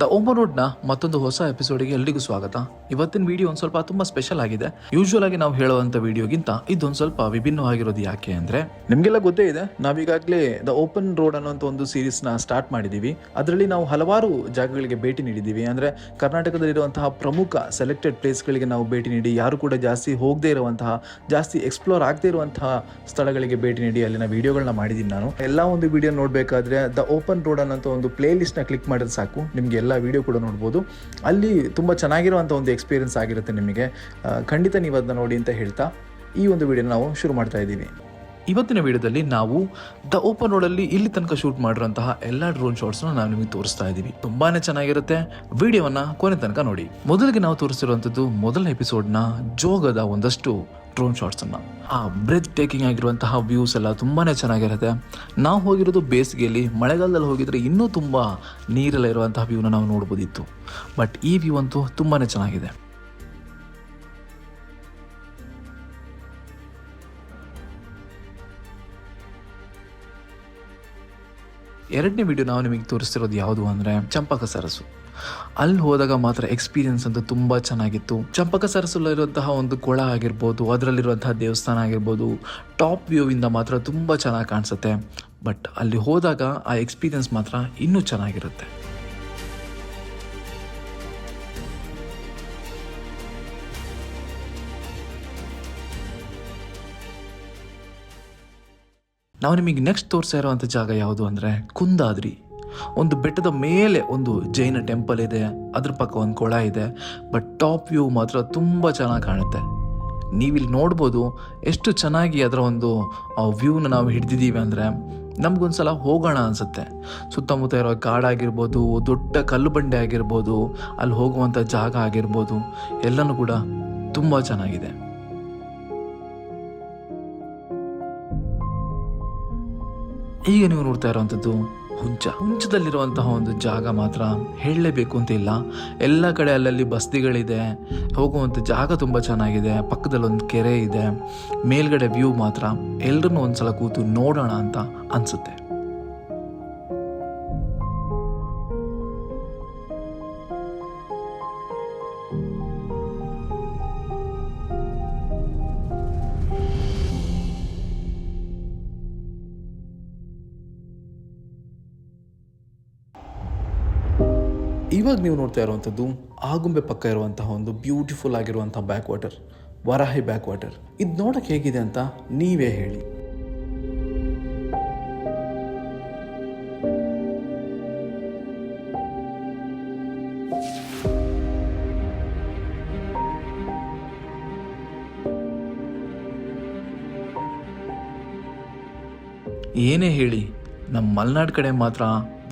The Omar ರೋಡ್ನ ಮತ್ತೊಂದು ಹೊಸ ಎಪಿಸೋಡ್ಗೆ ಎಲ್ರಿಗೂ ಸ್ವಾಗತ. ಇವತ್ತಿನ ವಿಡಿಯೋ ಒಂದು ಸ್ವಲ್ಪ ತುಂಬಾ ಸ್ಪೆಷಲ್ ಆಗಿದೆ. ಯೂಶುವಲ್ ಆಗಿ ನಾವು ಹೇಳುವಂತ ವಿಡಿಯೋಗಿಂತ ಇದೊಂದು ಸ್ವಲ್ಪ ವಿಭಿನ್ನವಾಗಿರೋದು ಯಾಕೆ ಅಂದ್ರೆ, ನಿಮ್ಗೆಲ್ಲ ಗೊತ್ತೇ ಇದೆ, ನಾವೀಗಾಗಲೇ ದ ಓಪನ್ ರೋಡ್ ಅನ್ನುವಂತ ಒಂದು ಸೀರೀಸ್ನ ಸ್ಟಾರ್ಟ್ ಮಾಡಿದೀವಿ. ಅದರಲ್ಲಿ ನಾವು ಹಲವಾರು ಜಾಗಗಳಿಗೆ ಭೇಟಿ ನೀಡಿದೀವಿ. ಅಂದ್ರೆ ಕರ್ನಾಟಕದಲ್ಲಿರುವಂತಹ ಪ್ರಮುಖ ಸೆಲೆಕ್ಟೆಡ್ ಪ್ಲೇಸ್ಗಳಿಗೆ ನಾವು ಭೇಟಿ ನೀಡಿ, ಯಾರು ಕೂಡ ಜಾಸ್ತಿ ಹೋಗದೇ ಇರುವಂತಹ, ಜಾಸ್ತಿ ಎಕ್ಸ್ಪ್ಲೋರ್ ಆಗದೇ ಇರುವಂತಹ ಸ್ಥಳಗಳಿಗೆ ಭೇಟಿ ನೀಡಿ ಅಲ್ಲಿನ ವಿಡಿಯೋಗಳನ್ನ ಮಾಡಿದ್ದೀನಿ ನಾನು. ಎಲ್ಲ ಒಂದು ವಿಡಿಯೋ ನೋಡಬೇಕಾದ್ರೆ ದ ಓಪನ್ ರೋಡ್ ಅನ್ನೋ ಒಂದು ಪ್ಲೇ ಲಿಸ್ಟ್ನ ಕ್ಲಿಕ್ ಮಾಡಿದ್ರೆ ಸಾಕು. ನಿಮಗೆ ಎಲ್ಲ ವಿಡಿಯೋ ಕೂಡ ನೋಡ್ಬೋದು. ಅಲ್ಲಿ ತುಂಬ ಚೆನ್ನಾಗಿರುವಂಥ ಒಂದು ಎಕ್ಸ್ಪೀರಿಯೆನ್ಸ್ ಆಗಿರುತ್ತೆ ನಿಮಗೆ. ಖಂಡಿತ ನೀವು ಅದನ್ನ ನೋಡಿ ಅಂತ ಹೇಳ್ತಾ ಈ ಒಂದು ವಿಡಿಯೋನ ನಾವು ಶುರು ಮಾಡ್ತಾ ಇದ್ದೀವಿ. ಇವತ್ತಿನ ವಿಡಿಯೋದಲ್ಲಿ ನಾವು ದ ಓಪನ್ ರೋಡಲ್ಲಿ ಇಲ್ಲಿ ತನಕ ಶೂಟ್ ಮಾಡಿರುವಂತಹ ಎಲ್ಲ ಡ್ರೋನ್ ಶಾಟ್ಸ್ನ ನಾವು ನಿಮಗೆ ತೋರಿಸ್ತಾ ಇದ್ದೀವಿ. ತುಂಬಾ ಚೆನ್ನಾಗಿರುತ್ತೆ. ವಿಡಿಯೋವನ್ನ ಕೊನೆ ತನಕ ನೋಡಿ. ಮೊದಲಿಗೆ ನಾವು ತೋರಿಸಿರುವಂಥದ್ದು ಮೊದಲ ಎಪಿಸೋಡ್ನ ಜೋಗದ ಒಂದಷ್ಟು ಡ್ರೋನ್ ಶಾಟ್ಸನ್ನು ಆ ಬ್ರೆತ್ ಟೇಕಿಂಗ್ ಆಗಿರುವಂತಹ ವ್ಯೂಸ್ ಎಲ್ಲ ತುಂಬಾ ಚೆನ್ನಾಗಿರುತ್ತೆ. ನಾವು ಹೋಗಿರೋದು ಬೇಸಿಗೆಯಲ್ಲಿ, ಮಳೆಗಾಲದಲ್ಲಿ ಹೋಗಿದ್ರೆ ಇನ್ನೂ ತುಂಬ ನೀರೆಲ್ಲ ಇರುವಂತಹ ವ್ಯೂನ ನಾವು ನೋಡ್ಬೋದಿತ್ತು. ಬಟ್ ಈ ವ್ಯೂ ಅಂತೂ ತುಂಬಾ ಚೆನ್ನಾಗಿದೆ. ಎರಡನೇ ವಿಡಿಯೋ ನಾವು ನಿಮಗೆ ತೋರಿಸ್ತಿರೋದು ಯಾವುದು ಅಂದರೆ ಚಂಪಕ ಸರಸು. ಅಲ್ಲಿ ಹೋದಾಗ ಮಾತ್ರ ಎಕ್ಸ್ಪೀರಿಯನ್ಸ್ ಅಂತ ತುಂಬ ಚೆನ್ನಾಗಿತ್ತು. ಚಂಪಕ ಸರಸಲ್ಲಿರುವಂತಹ ಒಂದು ಕೊಳ ಆಗಿರ್ಬೋದು, ಅದರಲ್ಲಿರುವಂತಹ ದೇವಸ್ಥಾನ ಆಗಿರ್ಬೋದು ಟಾಪ್ ವ್ಯೂವಿಂದ ಮಾತ್ರ ತುಂಬ ಚೆನ್ನಾಗಿ ಕಾಣಿಸುತ್ತೆ. ಬಟ್ ಅಲ್ಲಿ ಹೋದಾಗ ಆ ಎಕ್ಸ್ಪೀರಿಯನ್ಸ್ ಮಾತ್ರ ಇನ್ನೂ ಚೆನ್ನಾಗಿರುತ್ತೆ. ನಾವು ನಿಮಗೆ ನೆಕ್ಸ್ಟ್ ತೋರಿಸ್ತಾ ಇರುವಂಥ ಜಾಗ ಯಾವುದು ಅಂದರೆ ಕುಂದಾದ್ರಿ. ಒಂದು ಬೆಟ್ಟದ ಮೇಲೆ ಒಂದು ಜೈನ ಟೆಂಪಲ್ ಇದೆ, ಅದ್ರ ಪಕ್ಕ ಒಂದು ಕೊಳ ಇದೆ ಬಟ್ ಟಾಪ್ ವ್ಯೂ ಮಾತ್ರ ತುಂಬ ಚೆನ್ನಾಗಿ ಕಾಣುತ್ತೆ. ನೀವಿಲ್ಲಿ ನೋಡ್ಬೋದು ಎಷ್ಟು ಚೆನ್ನಾಗಿ ಅದರ ಒಂದು ವ್ಯೂನ ನಾವು ಹಿಡ್ದಿದ್ದೀವಿ ಅಂದರೆ ನಮಗೊಂದ್ಸಲ ಹೋಗೋಣ ಅನಿಸುತ್ತೆ. ಸುತ್ತಮುತ್ತ ಇರೋ ಕಾಡಾಗಿರ್ಬೋದು, ದೊಡ್ಡ ಕಲ್ಲು ಬಂಡೆ ಆಗಿರ್ಬೋದು, ಅಲ್ಲಿ ಹೋಗುವಂಥ ಜಾಗ ಆಗಿರ್ಬೋದು, ಎಲ್ಲನೂ ಕೂಡ ತುಂಬ ಚೆನ್ನಾಗಿದೆ. ಈಗ ನೀವು ನೋಡ್ತಾ ಇರುವಂಥದ್ದು ಹುಂಚ. ಹುಂಚದಲ್ಲಿರುವಂತಹ ಒಂದು ಜಾಗ ಮಾತ್ರ ಹೇಳಲೇಬೇಕು ಅಂತ ಇಲ್ಲ. ಎಲ್ಲ ಕಡೆ ಅಲ್ಲಲ್ಲಿ ಬಸ್ತಿಗಳಿದೆ. ಹೋಗುವಂಥ ಜಾಗ ತುಂಬ ಚೆನ್ನಾಗಿದೆ. ಪಕ್ಕದಲ್ಲಿ ಒಂದು ಕೆರೆ ಇದೆ. ಮೇಲ್ಗಡೆ ವ್ಯೂ ಮಾತ್ರ. ಎಲ್ರನ್ನೂ ಒಂದ್ಸಲ ಕೂತು ನೋಡೋಣ ಅಂತ ಅನ್ಸುತ್ತೆ. ಇವಾಗ ನೀವು ನೋಡ್ತಾ ಇರುವಂಥದ್ದು ಆಗುಂಬೆ ಪಕ್ಕ ಇರುವಂತಹ ಒಂದು ಬ್ಯೂಟಿಫುಲ್ ಆಗಿರುವಂಥ backwater Varahi backwater ಇದು ನೋಡೋಕ್ಕೆ ಹೇಗಿದೆ ಅಂತ ನೀವೇ ಹೇಳಿ. ಏನೇ ಹೇಳಿ ನಮ್ಮ ಮಲೆನಾಡು ಕಡೆ ಮಾತ್ರ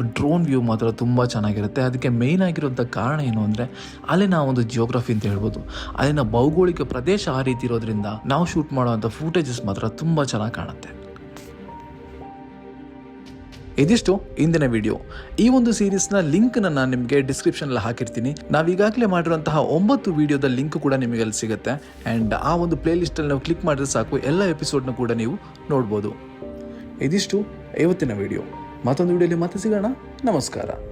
ಡ್ರೋನ್ ವ್ಯೂ ಮಾತ್ರ ತುಂಬ ಚೆನ್ನಾಗಿರುತ್ತೆ. ಅದಕ್ಕೆ ಮೇಯ್ನ್ ಆಗಿರೋಂಥ ಕಾರಣ ಏನು ಅಂದರೆ ಅಲ್ಲಿನ ಒಂದು ಜಿಯೋಗ್ರಫಿ ಅಂತ ಹೇಳ್ಬೋದು. ಅಲ್ಲಿನ ಭೌಗೋಳಿಕ ಪ್ರದೇಶ ಆ ರೀತಿ ಇರೋದ್ರಿಂದ ನಾವು ಶೂಟ್ ಮಾಡುವಂಥ ಫೂಟೇಜಸ್ ಮಾತ್ರ ತುಂಬ ಚೆನ್ನಾಗಿ ಕಾಣುತ್ತೆ. ಇದಿಷ್ಟು ಇಂದಿನ ವಿಡಿಯೋ ಈ ಒಂದು ಸೀರೀಸ್ನ ಲಿಂಕ್ನ ನಾನು ನಿಮಗೆ ಡಿಸ್ಕ್ರಿಪ್ಷನಲ್ಲಿ ಹಾಕಿರ್ತೀನಿ. ನಾವು ಈಗಾಗಲೇ ಮಾಡಿರುವಂತಹ ಒಂಬತ್ತು ವಿಡಿಯೋದ ಲಿಂಕ್ ಕೂಡ ನಿಮಗೆ ಅಲ್ಲಿ ಸಿಗುತ್ತೆ. ಆ್ಯಂಡ್ ಆ ಒಂದು ಪ್ಲೇ ಲಿಸ್ಟಲ್ಲಿ ನಾವು ಕ್ಲಿಕ್ ಮಾಡಿದ್ರೆ ಸಾಕು, ಎಲ್ಲ ಎಪಿಸೋಡ್ನ ಕೂಡ ನೀವು ನೋಡ್ಬೋದು. ಇದಿಷ್ಟು ಇವತ್ತಿನ ವಿಡಿಯೋ ಮತ್ತೊಂದು ವಿಡಿಯೋಲಿ ಮತ್ತೆ ಸಿಗೋಣ. ನಮಸ್ಕಾರ.